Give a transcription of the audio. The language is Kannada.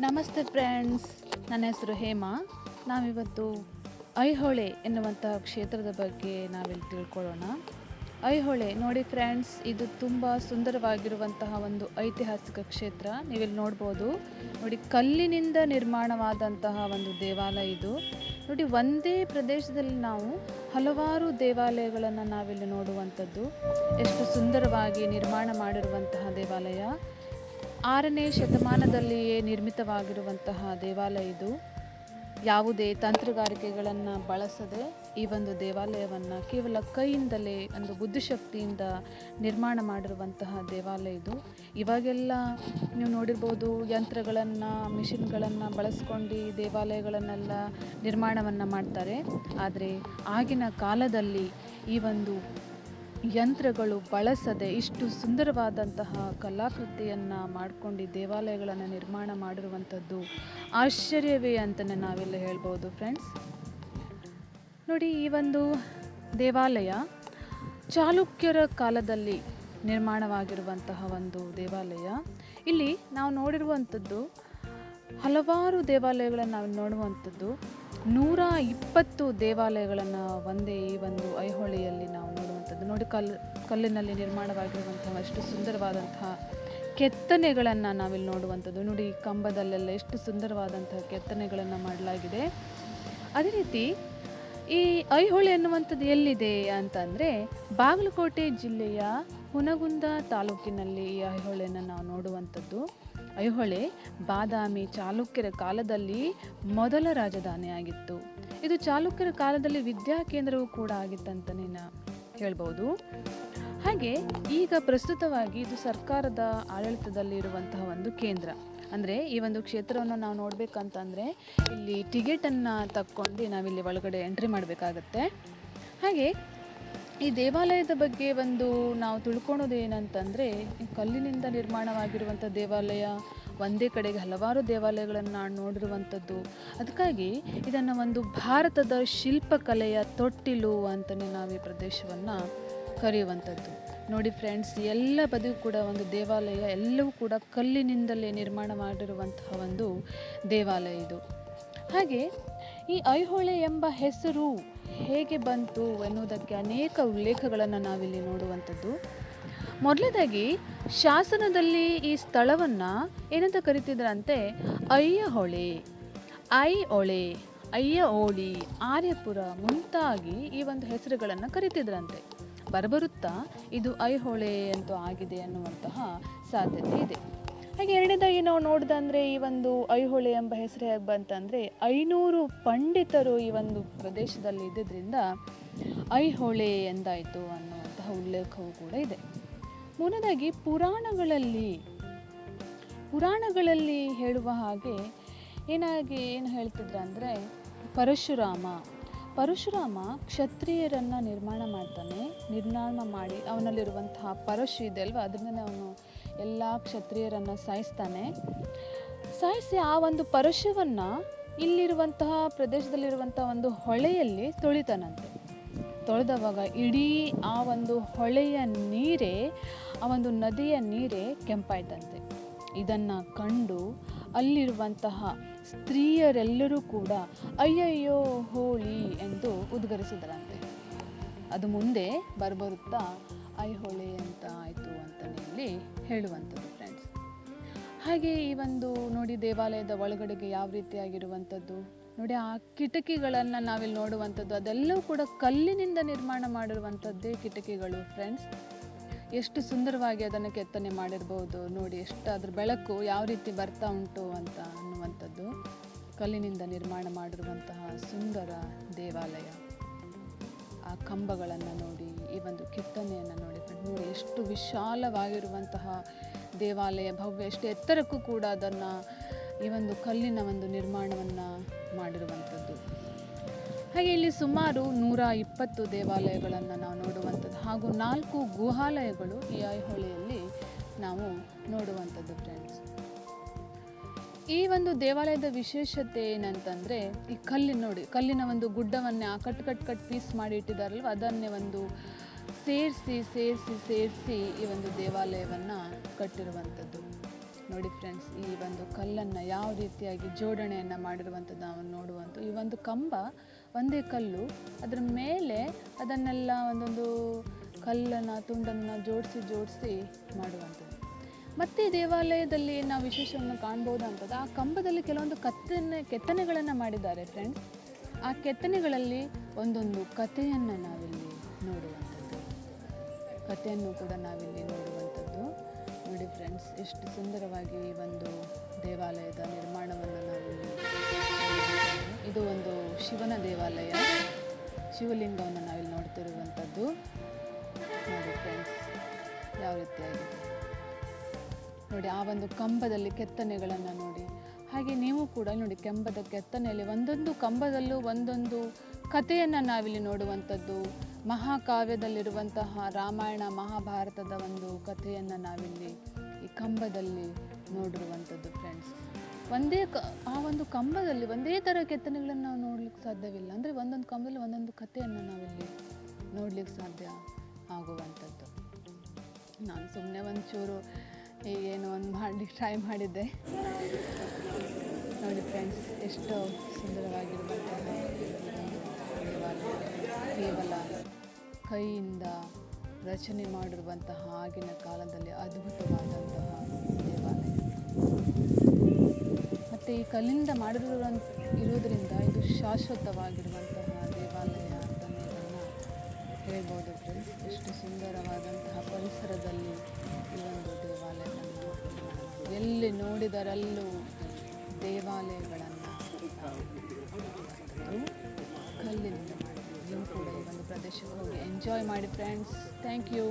ನಮಸ್ತೆ ಫ್ರೆಂಡ್ಸ್, ನನ್ನ ಹೆಸರು ಹೇಮಾ. ನಾವಿವತ್ತು ಐಹೊಳೆ ಎನ್ನುವಂತಹ ಕ್ಷೇತ್ರದ ಬಗ್ಗೆ ನಾವಿಲ್ಲಿ ತಿಳ್ಕೊಳ್ಳೋಣ. ಐಹೊಳೆ, ನೋಡಿ ಫ್ರೆಂಡ್ಸ್, ಇದು ತುಂಬ ಸುಂದರವಾಗಿರುವಂತಹ ಒಂದು ಐತಿಹಾಸಿಕ ಕ್ಷೇತ್ರ. ನೀವಿಲ್ಲಿ ನೋಡ್ಬೋದು, ನೋಡಿ ಕಲ್ಲಿನಿಂದ ನಿರ್ಮಾಣವಾದಂತಹ ಒಂದು ದೇವಾಲಯ ಇದು. ನೋಡಿ, ಒಂದೇ ಪ್ರದೇಶದಲ್ಲಿ ನಾವು ಹಲವಾರು ದೇವಾಲಯಗಳನ್ನು ನಾವಿಲ್ಲಿ ನೋಡುವಂಥದ್ದು. ಎಷ್ಟು ಸುಂದರವಾಗಿ ನಿರ್ಮಾಣ ಮಾಡಿರುವಂತಹ ದೇವಾಲಯ. ಆರನೇ ಶತಮಾನದಲ್ಲಿಯೇ ನಿರ್ಮಿತವಾಗಿರುವಂತಹ ದೇವಾಲಯ ಇದು. ಯಾವುದೇ ತಂತ್ರಗಾರಿಕೆಗಳನ್ನು ಬಳಸದೆ ಈ ಒಂದು ದೇವಾಲಯವನ್ನು ಕೇವಲ ಕೈಯಿಂದಲೇ ಒಂದು ಬುದ್ಧಿಶಕ್ತಿಯಿಂದ ನಿರ್ಮಾಣ ಮಾಡಿರುವಂತಹ ದೇವಾಲಯ ಇದು. ಇವಾಗೆಲ್ಲ ನೀವು ನೋಡಿರ್ಬೋದು ಯಂತ್ರಗಳನ್ನು, ಮಿಷಿನ್ಗಳನ್ನು ಬಳಸ್ಕೊಂಡು ದೇವಾಲಯಗಳನ್ನೆಲ್ಲ ನಿರ್ಮಾಣವನ್ನು ಮಾಡ್ತಾರೆ. ಆದರೆ ಆಗಿನ ಕಾಲದಲ್ಲಿ ಈ ಒಂದು ಯಂತ್ರಗಳು ಬಳಸದೆ ಇಷ್ಟು ಸುಂದರವಾದಂತಹ ಕಲಾಕೃತಿಯನ್ನು ಮಾಡ್ಕೊಂಡು ದೇವಾಲಯಗಳನ್ನು ನಿರ್ಮಾಣ ಮಾಡಿರುವಂಥದ್ದು ಆಶ್ಚರ್ಯವೇ ಅಂತಲೇ ನಾವೆಲ್ಲ ಹೇಳ್ಬೋದು ಫ್ರೆಂಡ್ಸ್ ನೋಡಿ, ಈ ಒಂದು ದೇವಾಲಯ ಚಾಲುಕ್ಯರ ಕಾಲದಲ್ಲಿ ನಿರ್ಮಾಣವಾಗಿರುವಂತಹ ಒಂದು ದೇವಾಲಯ. ಇಲ್ಲಿ ನಾವು ನೋಡಿರುವಂಥದ್ದು ಹಲವಾರು ದೇವಾಲಯಗಳನ್ನು ನಾವು ನೋಡುವಂಥದ್ದು. ನೂರ ಇಪ್ಪತ್ತು ದೇವಾಲಯಗಳನ್ನು ಒಂದೇ ಈ ಒಂದು ಐಹೊಳೆಯಲ್ಲಿ ನಾವು ನೋಡುವಂಥದ್ದು. ನೋಡಿ ಕಲ್ಲು ಕಲ್ಲಿನಲ್ಲಿ ನಿರ್ಮಾಣವಾಗಿರುವಂತಹ ಎಷ್ಟು ಸುಂದರವಾದಂತಹ ಕೆತ್ತನೆಗಳನ್ನು ನಾವಿಲ್ಲಿ ನೋಡುವಂಥದ್ದು. ನೋಡಿ ಕಂಬದಲ್ಲೆಲ್ಲ ಎಷ್ಟು ಸುಂದರವಾದಂತಹ ಕೆತ್ತನೆಗಳನ್ನು ಮಾಡಲಾಗಿದೆ. ಅದೇ ರೀತಿ ಈ ಐಹೊಳೆ ಅನ್ನುವಂಥದ್ದು ಎಲ್ಲಿದೆ ಅಂತಂದರೆ ಬಾಗಲಕೋಟೆ ಜಿಲ್ಲೆಯ ಹುನಗುಂದ ತಾಲೂಕಿನಲ್ಲಿ ಈ ಐಹೊಳೆಯನ್ನು ನಾವು ನೋಡುವಂಥದ್ದು. ಐಹೊಳೆ ಬಾದಾಮಿ ಚಾಲುಕ್ಯರ ಕಾಲದಲ್ಲಿ ಮೊದಲ ರಾಜಧಾನಿಯಾಗಿತ್ತು. ಇದು ಚಾಲುಕ್ಯರ ಕಾಲದಲ್ಲಿ ವಿದ್ಯಾ ಕೇಂದ್ರವೂ ಕೂಡ ಆಗಿತ್ತಂತ ನಾ ಹೇಳ್ಬೋದು. ಹಾಗೆ ಈಗ ಪ್ರಸ್ತುತವಾಗಿ ಇದು ಸರ್ಕಾರದ ಆಡಳಿತದಲ್ಲಿ ಇರುವಂತಹ ಒಂದು ಕೇಂದ್ರ. ಅಂದರೆ ಈ ಒಂದು ಕ್ಷೇತ್ರವನ್ನು ನಾವು ನೋಡಬೇಕಂತಂದರೆ ಇಲ್ಲಿ ಟಿಕೆಟನ್ನು ತಕ್ಕೊಂಡು ನಾವಿಲ್ಲಿ ಒಳಗಡೆ ಎಂಟ್ರಿ ಮಾಡಬೇಕಾಗತ್ತೆ. ಹಾಗೆ ಈ ದೇವಾಲಯದ ಬಗ್ಗೆ ಒಂದು ನಾವು ತಿಳ್ಕೊಳೋದು ಏನಂತಂದರೆ ಕಲ್ಲಿನಿಂದ ನಿರ್ಮಾಣವಾಗಿರುವಂಥ ದೇವಾಲಯ, ಒಂದೇ ಕಡೆಗೆ ಹಲವಾರು ದೇವಾಲಯಗಳನ್ನು ನಾನು ನೋಡಿರುವಂಥದ್ದು. ಅದಕ್ಕಾಗಿ ಇದನ್ನು ಒಂದು ಭಾರತದ ಶಿಲ್ಪಕಲೆಯ ತೊಟ್ಟಿಲು ಅಂತಲೇ ನಾವು ಈ ಪ್ರದೇಶವನ್ನು ಕರೆಯುವಂಥದ್ದು. ನೋಡಿ ಫ್ರೆಂಡ್ಸ್ ಎಲ್ಲ ಬದಿಗೂ ಕೂಡ ಒಂದು ದೇವಾಲಯ, ಎಲ್ಲವೂ ಕೂಡ ಕಲ್ಲಿನಿಂದಲೇ ನಿರ್ಮಾಣ ಮಾಡಿರುವಂತಹ ಒಂದು ದೇವಾಲಯ ಇದು. ಹಾಗೆ ಈ ಐಹೊಳೆ ಎಂಬ ಹೆಸರು ಹೇಗೆ ಬಂತು ಎನ್ನುವುದಕ್ಕೆ ಅನೇಕ ಉಲ್ಲೇಖಗಳನ್ನು ನಾವಿಲ್ಲಿ ನೋಡುವಂಥದ್ದು. ಮೊದಲನೇದಾಗಿ, ಶಾಸನದಲ್ಲಿ ಈ ಸ್ಥಳವನ್ನು ಏನಂತ ಕರಿತಿದ್ರಂತೆ? ಅಯ್ಯಹೊಳೆ ಐ ಹೊಳೆ ಅಯ್ಯ ಓಳಿ ಆರ್ಯಪುರ ಮುಂತಾಗಿ ಈ ಒಂದು ಹೆಸರುಗಳನ್ನು ಕರಿತಿದ್ರಂತೆ. ಬರಬರುತ್ತಾ? ಇದು ಐಹೊಳೆ ಅಂತೂ ಆಗಿದೆ ಅನ್ನುವಂತಹ ಸಾಧ್ಯತೆ ಇದೆ. ಹಾಗೆ ಎರಡನೇದಾಗಿ ನಾವು ನೋಡ್ದಂದ್ರೆ ಈ ಒಂದು ಐಹೊಳೆ ಎಂಬ ಹೆಸರು ಹೇಗೆ ಬಂತಂದರೆ ಐನೂರು ಪಂಡಿತರು ಈ ಒಂದು ಪ್ರದೇಶದಲ್ಲಿ ಇದ್ದಿದ್ದರಿಂದ ಐಹೊಳೆ ಎಂದಾಯಿತು ಅನ್ನುವಂತಹ ಉಲ್ಲೇಖವೂ ಕೂಡ ಇದೆ. ಮೂರನೇದಾಗಿ ಪುರಾಣಗಳಲ್ಲಿ ಪುರಾಣಗಳಲ್ಲಿ ಹೇಳುವ ಹಾಗೆ ಏನಾಗಿ ಏನು ಹೇಳ್ತಿದ್ರು ಅಂದರೆ ಪರಶುರಾಮ ಪರಶುರಾಮ ಕ್ಷತ್ರಿಯರನ್ನು ನಿರ್ಮಾಣ ಮಾಡ್ತಾನೆ, ನಿರ್ಮಾಣ ಮಾಡಿ ಅವನಲ್ಲಿರುವಂತಹ ಪರಶು ಇದೆ ಅಲ್ವಾ ಅದರಿಂದ ಅವನು ಎಲ್ಲ ಕ್ಷತ್ರಿಯರನ್ನು ಸಾಯಿಸ್ತಾನೆ. ಸಾಯಿಸಿ ಆ ಒಂದು ಪರಶುವನ್ನು ಇಲ್ಲಿರುವಂತಹ ಪ್ರದೇಶದಲ್ಲಿರುವಂಥ ಒಂದು ಹೊಳೆಯಲ್ಲಿ ತೊಳಿತಾನಂತೆ. ತೊಳೆದವಾಗ ಇಡೀ ಆ ಒಂದು ಹೊಳೆಯ ನೀರೇ, ಆ ಒಂದು ನದಿಯ ನೀರೇ ಕೆಂಪಾಯ್ತಂತೆ. ಇದನ್ನು ಕಂಡು ಅಲ್ಲಿರುವಂತಹ ಸ್ತ್ರೀಯರೆಲ್ಲರೂ ಕೂಡ, ಅಯ್ಯಯ್ಯೋ, ಹೋಳಿ ಎಂದು ಉದ್ಗರಿಸಿದರಂತೆ. ಅದು ಮುಂದೆ ಬರಬರುತ್ತಾ ಐಹೊಳೆ ಅಂತ ಆಯಿತು ಅಂತಲೇ ಇಲ್ಲಿ ಹೇಳುವಂಥದ್ದು ಫ್ರೆಂಡ್ಸ್ ಹಾಗೆ ಈ ಒಂದು ನೋಡಿ ದೇವಾಲಯದ ಒಳಗಡೆಗೆ ಯಾವ ರೀತಿಯಾಗಿರುವಂಥದ್ದು, ನೋಡಿ ಆ ಕಿಟಕಿಗಳನ್ನು ನಾವಿಲ್ಲಿ ನೋಡುವಂಥದ್ದು, ಅದೆಲ್ಲವೂ ಕೂಡ ಕಲ್ಲಿನಿಂದ ನಿರ್ಮಾಣ ಮಾಡಿರುವಂಥದ್ದೇ ಕಿಟಕಿಗಳು ಫ್ರೆಂಡ್ಸ್ ಎಷ್ಟು ಸುಂದರವಾಗಿ ಅದನ್ನು ಕೆತ್ತನೆ ಮಾಡಿರ್ಬೋದು, ನೋಡಿ ಎಷ್ಟು ಅದ್ರ ಬೆಳಕು ಯಾವ ರೀತಿ ಬರ್ತಾ ಉಂಟು ಅಂತ ಅನ್ನುವಂಥದ್ದು ಕಲ್ಲಿನಿಂದ ನಿರ್ಮಾಣ ಮಾಡಿರುವಂತಹ ಸುಂದರ ದೇವಾಲಯ. ಆ ಕಂಬಗಳನ್ನು ನೋಡಿ, ಈ ಒಂದು ಕೆತ್ತನೆಯನ್ನು ನೋಡಿ ಕಣ್ಣೂರು ಎಷ್ಟು ವಿಶಾಲವಾಗಿರುವಂತಹ ದೇವಾಲಯ, ಭವ್ಯ, ಎಷ್ಟು ಎತ್ತರಕ್ಕೂ ಕೂಡ ಅದನ್ನು ಈ ಒಂದು ಕಲ್ಲಿನ ಒಂದು ನಿರ್ಮಾಣವನ್ನು ಮಾಡಿರುವಂಥದ್ದು. ಹಾಗೆ ಇಲ್ಲಿ ಸುಮಾರು ನೂರ ಇಪ್ಪತ್ತು ದೇವಾಲಯಗಳನ್ನು ನಾವು ನೋಡುವಂಥದ್ದು. ಹಾಗೂ ನಾಲ್ಕು ಗುಹಾಲಯಗಳು ಈ ಐಹೊಳೆಯಲ್ಲಿ ನಾವು ನೋಡುವಂಥದ್ದು ಫ್ರೆಂಡ್ಸ್ ಈ ಒಂದು ದೇವಾಲಯದ ವಿಶೇಷತೆ ಏನಂತಂದರೆ, ಈ ಕಲ್ಲಿನ ನೋಡಿ, ಕಲ್ಲಿನ ಒಂದು ಗುಡ್ಡವನ್ನೇ ಆ ಕಟ್ ಕಟ್ ಕಟ್ ಪೀಸ್ ಮಾಡಿ ಇಟ್ಟಿದ್ದಾರಲ್ವ, ಅದನ್ನೇ ಒಂದು ಸೇರಿಸಿ ಸೇರಿಸಿ ಸೇರಿಸಿ ಈ ಒಂದು ದೇವಾಲಯವನ್ನು ಕಟ್ಟಿರುವಂಥದ್ದು. ನೋಡಿ ಫ್ರೆಂಡ್ಸ್ ಈ ಒಂದು ಕಲ್ಲನ್ನು ಯಾವ ರೀತಿಯಾಗಿ ಜೋಡಣೆಯನ್ನು ಮಾಡಿರುವಂಥದ್ದು ನಾವು ನೋಡುವಂಥ ಈ ಒಂದು ಕಂಬ ಒಂದೇ ಕಲ್ಲು, ಅದರ ಮೇಲೆ ಅದನ್ನೆಲ್ಲ ಒಂದೊಂದು ಕಲ್ಲನ್ನು, ತುಂಡನ್ನು ಜೋಡಿಸಿ ಜೋಡಿಸಿ ಮಾಡುವಂಥದ್ದು. ಮತ್ತು ದೇವಾಲಯದಲ್ಲಿ ನಾವು ವಿಶೇಷವನ್ನು ಕಾಣ್ಬೋದು ಅಂತದ್ದು ಆ ಕಂಬದಲ್ಲಿ ಕೆಲವೊಂದು ಕತ್ತನೆ, ಕೆತ್ತನೆಗಳನ್ನು ಮಾಡಿದ್ದಾರೆ ಫ್ರೆಂಡ್ಸ್ ಆ ಕೆತ್ತನೆಗಳಲ್ಲಿ ಒಂದೊಂದು ಕಥೆಯನ್ನು ನಾವಿಲ್ಲಿ ನೋಡುವಂಥದ್ದು. ಕಥೆಯನ್ನು ಕೂಡ ನಾವಿಲ್ಲಿ ನೋಡುವಂಥದ್ದು. ನೋಡಿ ಫ್ರೆಂಡ್ಸ್ ಎಷ್ಟು ಸುಂದರವಾಗಿ ಈ ಒಂದು ದೇವಾಲಯದ ನಿರ್ಮಾಣವನ್ನು ನಾವಿಲ್ಲಿ ಇದು ಒಂದು ಶಿವನ ದೇವಾಲಯ. ಶಿವಲಿಂಗವನ್ನು ನಾವಿಲ್ಲಿ ನೋಡ್ತಿರುವಂಥದ್ದು ಒಂದು ಕಂಬದಲ್ಲಿ ಕೆತ್ತನೆಗಳನ್ನು ನೋಡಿ. ಹಾಗೆ ನೀವು ಕೂಡ ನೋಡಿ ಕೆಂಬದ ಕೆತ್ತನೆಯಲ್ಲಿ ಒಂದೊಂದು ಕಂಬದಲ್ಲೂ ಒಂದೊಂದು ಕಥೆಯನ್ನು ನಾವಿಲ್ಲಿ ನೋಡುವಂಥದ್ದು. ಮಹಾಕಾವ್ಯದಲ್ಲಿರುವಂತಹ ರಾಮಾಯಣ, ಮಹಾಭಾರತದ ಒಂದು ಕಥೆಯನ್ನು ನಾವಿಲ್ಲಿ ಈ ಕಂಬದಲ್ಲಿ ನೋಡಿರುವಂಥದ್ದು ಫ್ರೆಂಡ್ಸ್ ಒಂದೇ ಕ, ಆ ಒಂದು ಕಂಬದಲ್ಲಿ ಒಂದೇ ಥರ ಕೆತ್ತನೆಗಳನ್ನು ನಾವು ನೋಡ್ಲಿಕ್ಕೆ ಸಾಧ್ಯವಿಲ್ಲ. ಅಂದರೆ ಒಂದೊಂದು ಕಂಬದಲ್ಲಿ ಒಂದೊಂದು ಕಥೆಯನ್ನು ನಾವಿಲ್ಲಿ ನೋಡ್ಲಿಕ್ಕೆ ಸಾಧ್ಯ ಆಗುವಂಥದ್ದು. ನಾನು ಸುಮ್ಮನೆ ಒಂಚೂರು ಏನೋ ಒಂದು ಮಾಡಿ ಟ್ರೈ ಮಾಡಿದ್ದೆ. ನೋಡಿ ಫ್ರೆಂಡ್ಸ್ ಎಷ್ಟು ಸುಂದರವಾಗಿರುವಂತಹ ಕೈಯಿಂದ ರಚನೆ ಮಾಡಿರುವಂತಹ ಆಗಿನ ಕಾಲದಲ್ಲಿ ಅದ್ಭುತವಾದಂತಹ ದೇವಾಲಯ. ಮತ್ತು ಈ ಕಲ್ಲಿಂದ ಮಾಡಿರುವ ಇರೋದರಿಂದ ಇದು ಶಾಶ್ವತವಾಗಿರುವಂತಹ ದೇವಾಲಯ ಅಂತಲೇ ಇದನ್ನು ಹೇಳ್ಬೋದು ಫ್ರೆಂಡ್ಸ್ ಎಷ್ಟು ಸುಂದರವಾದಂತಹ ಪರಿಸರದಲ್ಲಿ ಈ. ಎಲ್ಲಿ ನೋಡಿದರಲ್ಲೂ ದೇವಾಲಯಗಳನ್ನು ಕಲ್ಲಿನಿಂದ ಮಾಡಿದ್ರು ನೀವು ಕೂಡ ಈ ಒಂದು ಪ್ರದೇಶಕ್ಕೆ ಹೋಗಿ ಎಂಜಾಯ್ ಮಾಡಿ ಫ್ರೆಂಡ್ಸ್ ಥ್ಯಾಂಕ್ ಯು